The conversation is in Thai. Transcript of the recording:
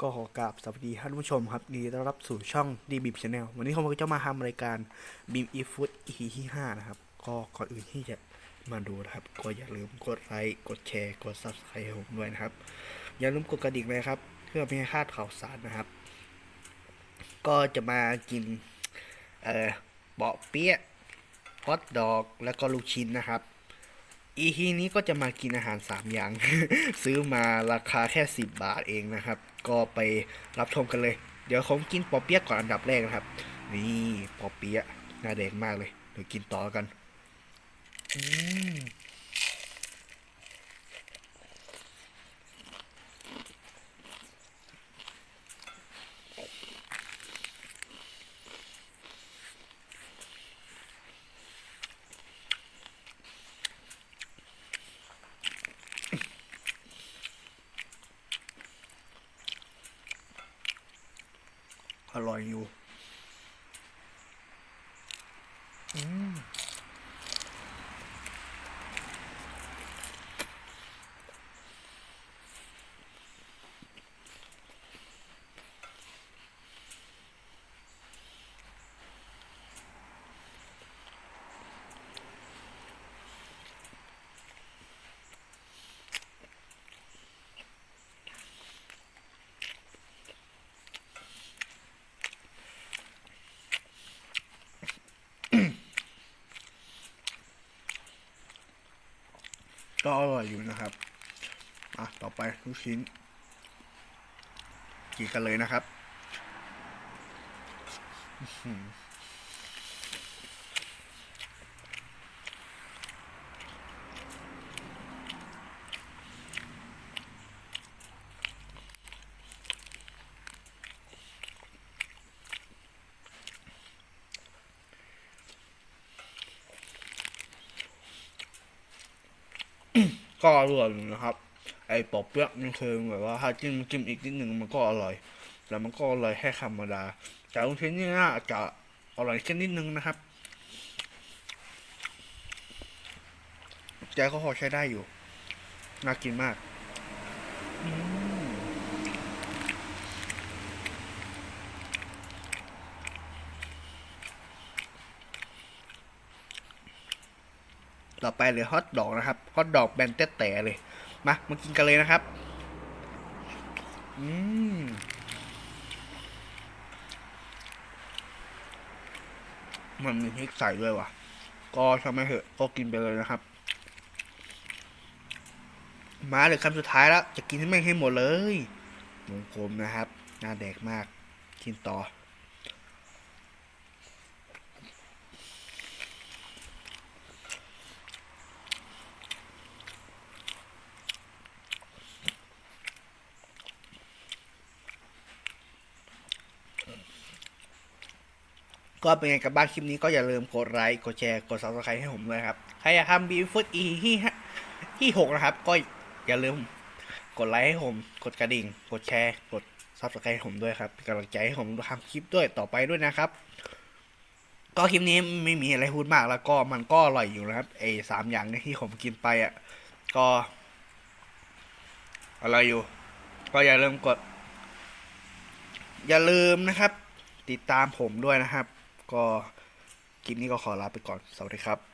ก็ขอกราบสวัสดีท่านผู้ชมครับดีต้อนรับสู่ช่องดีบี c h a n n e l วันนี้ผมก็จะมาทำรายการ Beam e Food EP ที่5นะครับ ก็ก่อนอื่นที่จะมาดูนะครับ ก็อย่าลืมกดไลค์กดแชร์กด Subscribe ผมด้วยนะครับ อย่าลืมกดกระดิ่งเลยครับ เพื่อไม่ให้พลาดข่าวสารนะครับ ก็จะมากินเอ่อเบาะเปี๊ยะฮอทดอกแล้วก็ลูกชิ้นนะครับ อีพีนี้ก็จะมากินอาหาร 3 อย่าง ซื้อมาราคาแค่ 10 บาทเองนะครับ ก็ไปรับชมกันเลย เดี๋ยวผมกินปอเปี๊ยะก่อนอันดับแรกนะครับ นี่ปอเปี๊ยะน่าแดงมากเลย เดี๋ยวกินต่อกัน อืม อร่อยอยู่ อืม ก็อร่อยอยู่นะครับอะต่อไปลูกชิ้นกินกันเลยนะครับ ก็อร่อยนะครับไอ้ปอเปี๊ยะมันคือแบบว่าถ้าจิ้มจิ้มอีกนิดหนึ่งมันก็อร่อยแล้วมันก็อร่อยแค่ธรรมดาแต่ลูกชิ้นนี่น่าจะอร่อยแค่นิดนึงนะครับใจก็พอใช้ได้อยู่ น่ากินมาก อืม ต่อไปเหลือฮอทดอกนะครับฮอทดอกแบนเต๊ะแต่เลยมามากินกันเลยนะครับอืมมันมีพริกใส่ด้วยว่ะ ก็ทำไมเหอะก็กินไปเลยนะครับ มาเหลือคำสุดท้ายแล้ว จะกินให้แม่งให้หมดเลยวงกลมนะครับ น่าแดกมาก กินต่อ ก็เป็นไงกับบ้านคลิปนี้ก็อย่าลืมกดไลค์กดแชร์กด subscribe ให้ผมด้วยครับ ใครอยากทำบีฟุตอีที่ที่หกนะครับ ก็อย่าลืมกดไลค์ให้ผม กดกระดิ่ง กดแชร์ กด subscribe ให้ผมด้วยครับเป็นกำลังใจให้ผมทำคลิปด้วยต่อไปด้วยนะครับ ก็คลิปนี้ไม่มีอะไรพูดมากแล้วก็มันก็อร่อยอยู่นะครับไอ้สามอย่างที่ผมกินไปอะก็อร่อยอยู่ ก็อย่าลืมกด อย่าลืมนะครับ ติดตามผมด้วยนะครับ ก็คลิปนี้ก็ขอลาไปก่อน สวัสดีครับ